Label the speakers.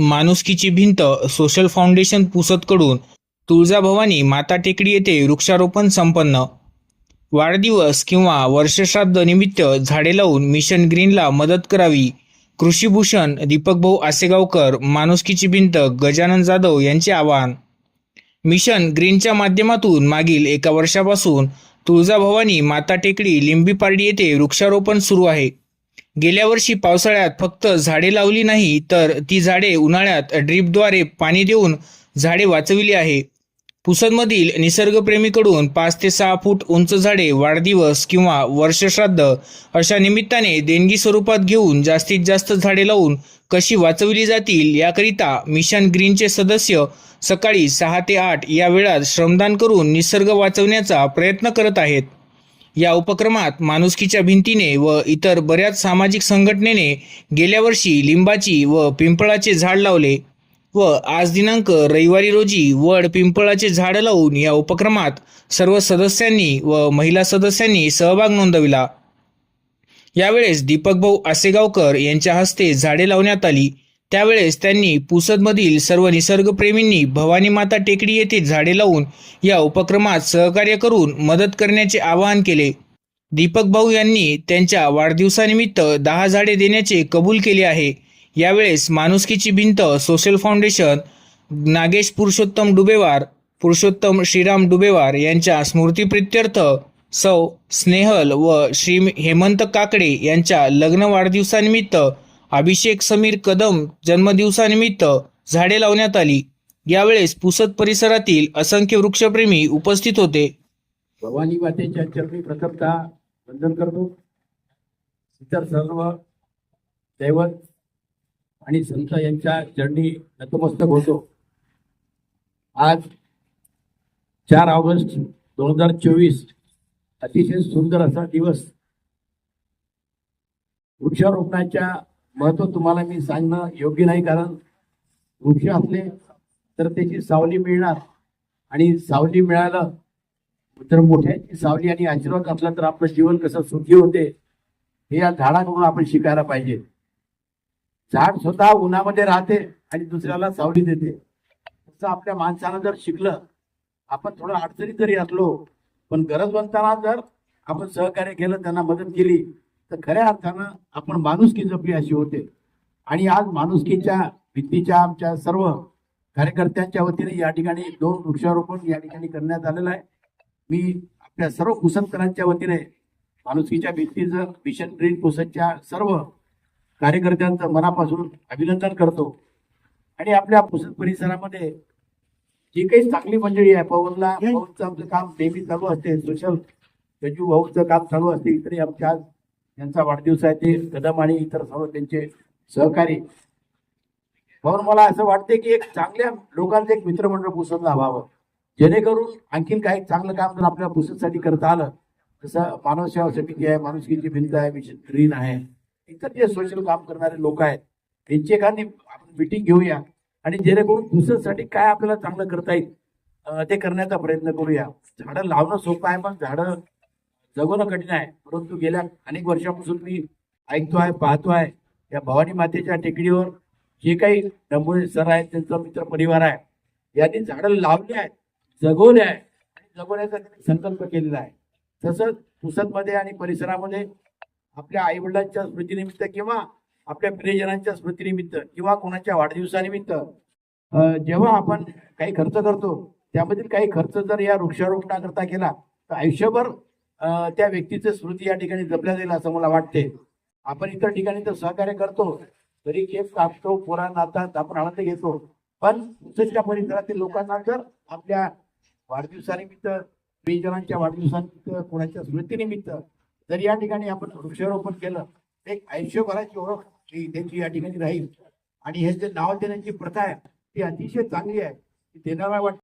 Speaker 1: माणुसकीची भिंत social foundation पुसदकडून Tuljabhavani माता टेकडी येथे वृक्षारोपण संपन्न. वाढदिवस किंवा वर्षश्राद्ध निमित्त झाडे लावून मिशन ग्रीनला मदत करावी. कृषीभूषण दीपकभाऊ आसेगावकर माणुसकीची भिंत गजानन जाधव यांचे आवाहन. मिशन ग्रीनच्या माध्यमातून मागील एका वर्षापासून तुळजाभवानी माता टेकडी लिंबीपार्डी येथे वृक्षारोपण सुरू आहे. गेल्या वर्षी पावसाळ्यात फक्त झाडे लावली नाही तर ती झाडे उन्हाळ्यात ड्रीपद्वारे पाणी देऊन झाडे वाचविली आहे. पुसदमधील निसर्गप्रेमीकडून पाच ते सहा फूट उंच झाडे वाढदिवस किंवा वर्षश्राद्ध अशा निमित्ताने देणगी स्वरूपात घेऊन जास्तीत जास्त झाडे लावून कशी वाचवली जातील याकरिता मिशन ग्रीनचे सदस्य सकाळी सहा ते आठ या वेळात श्रमदान करून निसर्ग वाचवण्याचा प्रयत्न करत आहेत. या उपक्रमात माणुसकीच्या भिंतीने व इतर बऱ्याच सामाजिक संघटनेने गेल्या वर्षी लिंबाची व पिंपळाचे झाड लावले व आज दिनांक रविवारी रोजी वड पिंपळाचे झाड लावून या उपक्रमात सर्व सदस्यांनी व महिला सदस्यांनी सहभाग नोंदविला. यावेळेस दीपकभाऊ आसेगावकर यांच्या हस्ते झाडे लावण्यात आली. त्यावेळेस त्यांनी पुसदमधील सर्व निसर्गप्रेमींनी भवानी माता टेकडी येथे झाडे लावून या उपक्रमात सहकार्य करून मदत करण्याचे आवाहन केले. दीपक भाऊ यांनी त्यांच्या वाढदिवसानिमित्त दहा झाडे देण्याचे कबूल केले आहे. यावेळेस माणुसकीची भिंत सोशल फाउंडेशन नागेश पुरुषोत्तम डुबेवार पुरुषोत्तम श्रीराम डुबेवार यांच्या स्मृतीप्रित्यर्थ सौ स्नेहल व श्री हेमंत काकडे यांच्या लग्न वाढदिवसानिमित्त अभिषेक समीर कदम जन्मदिवसानिमित्त झाडे लावण्यात आली. यावेळेस पुसद परिसरातील असंख्य वृक्षप्रेमी उपस्थित होते.
Speaker 2: भवानी मातेच्या चरणी प्रथमता वंदन करतो. इतर सर्व दैवत आणि संत यांच्या चरणी नतमस्तक होतो. आज चार ऑगस्ट दोन हजार चोवीस अतिशय सुंदर असा दिवस. वृक्षारोपणाच्या महत्त्व तुम्हाला मी सांगणं योग्य नाही कारण वृक्ष असले तर त्याची सावली मिळणार. आणि सावली मिळालं तर मोठ्याची सावली आणि आशीर्वाद असला तर आपलं जीवन कसं सुखी होते हे या झाडाकडून आपण शिकायला पाहिजे. झाड स्वतः उन्हामध्ये राहते आणि दुसऱ्याला सावली देते. तसं आपल्या माणसानं जर शिकलं आपण थोडं अडचणीत जरी असलो पण गरज बनताना जर आपण सहकार्य केलं त्यांना मदत केली तर खऱ्या अर्थानं आपण माणुसकी जपली अशी होते. आणि आज माणुसकीच्या भित्तीच्या आमच्या सर्व कार्यकर्त्यांच्या वतीने या ठिकाणी दोन वृक्षारोपण या ठिकाणी करण्यात आलेलं आहे. मी आपल्या सर्व कुसंतकरांच्या वतीने माणुसकीच्या भित्तीचं मिशन ग्रीन पुसदच्या सर्व कार्यकर्त्यांचं मनापासून अभिनंदन करतो. आणि आपल्या पुसद परिसरामध्ये जी काही चांगली मंडळी आहे पवनला पवनचं आमचं काम नेहमी चालू असते. सोशल गजू भाऊचं काम चालू असते. इतरही आमच्या आज यांचा वाढदिवस आहे ते कदम आणि इतर सर्व त्यांचे सहकारी. म्हणून मला असं वाटते की एक चांगल्या लोकांचं एक मित्रमंडळ पुसदला व्हावं जेणेकरून आणखीन काही चांगलं काम जर आपल्या पुस्तकासाठी करता आलं जसं मानव सेवा समिती आहे माणुसकीची भिंत आहे मिशन ग्रीन आहे इतर जे सोशल काम करणारे लोक आहेत त्यांची एखादी आपण मिटिंग घेऊया आणि जेणेकरून पुस्तकासाठी काय आपल्याला चांगलं करता येईल ते करण्याचा प्रयत्न करूया. झाडं लावणं सोपं आहे पण झाडं जगवणं कठीण आहे. परंतु गेल्या अनेक वर्षापासून मी ऐकतो आहे पाहतो आहे या भवानी मातेच्या टेकडीवर जे काही डंबोळे सर आहेत त्यांचा मित्र परिवार आहे. यांनी झाडं लावली आहेत जगवले आहे आणि जगवण्याचा त्यांनी संकल्प केलेला आहे. तसंच पुसदमध्ये आणि परिसरामध्ये आपल्या आई वडिलांच्या स्मृतीनिमित्त किंवा आपल्या प्रियजनांच्या स्मृतीनिमित्त किंवा कोणाच्या वाढदिवसानिमित्त जेव्हा आपण काही खर्च करतो त्यामधील काही खर्च जर या वृक्षारोपणाकरता केला तर आयुष्यभर त्या व्यक्तीचं स्मृती या ठिकाणी जपल्या जाईल असं मला वाटते आपण इतर ठिकाणी तर सहकार्य करतो तरी खेप कापतो पोरा नातात आपण आनंद घेतो. पण पुसदच्या परिसरातील लोकांना जर आपल्या वाढदिवसानिमित्त प्रियजनांच्या वाढदिवसानिमित्त कोणाच्या स्मृतीनिमित्त जर या ठिकाणी आपण वृक्षारोपण केलं एक आयुष्यभराची ओळख ही त्यांची या ठिकाणी राहील. आणि हे जे नाव देण्याची प्रथा आहे ती अतिशय चांगली आहे. ती देणारा वाट